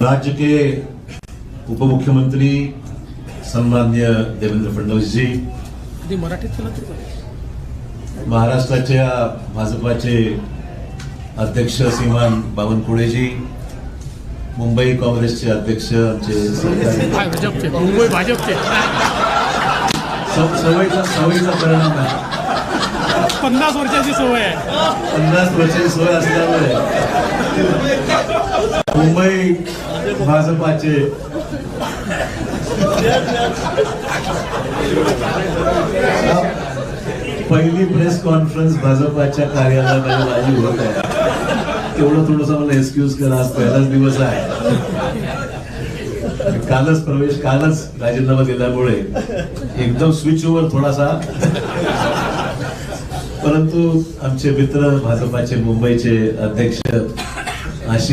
राज्य के उप मुख्यमंत्री सन्मान्य देवेंद्र फडणवीस जी. महाराष्ट्राच्या भाजपाचे अध्यक्ष श्रीमान बावनकुळेजी मुंबई काँग्रेसचे अध्यक्ष आमचे मुंबई भाजपचे. सवयीचा सवयीचा परिणाम आहे पन्नास वर्षाची सवय आहे. पन्नास वर्षाची सोय असल्यामुळे. मुंबई भाजपाचे. पहिली प्रेस कॉन्फरन्स भाजपाच्या कार्यालयाला माझी होत आहे. तेवढं थोडस मला एक्सक्यूज करा आज पहिलाच दिवस आहे. कालच प्रवेश कालच राजीनामा दिल्यामुळे एकदम स्विच ओव्हर थोडासा. परंतु आमचे मित्र भाजपाचे मुंबईचे अध्यक्ष आशिष